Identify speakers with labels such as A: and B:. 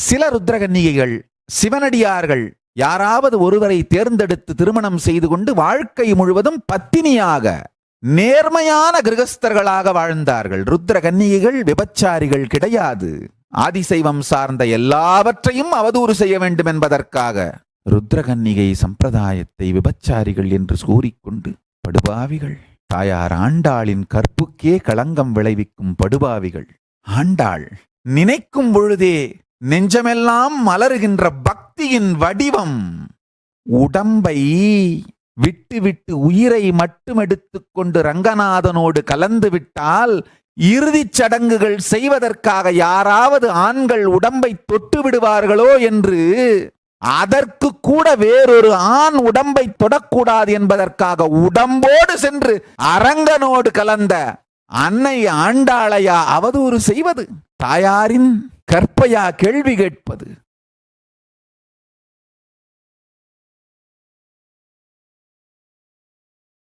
A: சில ருத்ரகன்னிகைகள் சிவனடியார்கள் யாராவது ஒருவரை தேர்ந்தெடுத்து திருமணம் செய்து கொண்டு வாழ்க்கை முழுவதும் பத்தினியாக நேர்மையான கிரகஸ்தர்களாக வாழ்ந்தார்கள். ருத்ர கன்னிகைகள் விபச்சாரிகள் கிடையாது. ஆதிசைவம் சார்ந்த எல்லாவற்றையும் அவதூறு செய்ய வேண்டும் என்பதற்காக ருத்ரகன்னிகை சம்பிரதாயத்தை விபச்சாரிகள் என்று கூறிக்கொண்டு படுபாவிகள் தாயார் ஆண்டாளின் கற்புக்கே களங்கம் விளைவிக்கும் படுபாவிகள் ஆண்டாள் நினைக்கும் பொழுதே நெஞ்சமெல்லாம் மலருகின்ற பக்தியின் வடிவம். உடம்பை விட்டு விட்டு உயிரை மட்டும் எடுத்துக்கொண்டு ரங்கநாதனோடு கலந்து விட்டால் இறுதிச் சடங்குகள் செய்வதற்காக யாராவது ஆண்கள் உடம்பை தொட்டு விடுவார்களோ என்று அதற்கு கூட வேறொரு ஆண் உடம்பை தொடக்கூடாது என்பதற்காக உடம்போடு சென்று அரங்கனோடு கலந்த அன்னை ஆண்டாளையா அவதூறு செய்வது. தாயாரின் கற்பையா கேள்வி கேட்பது.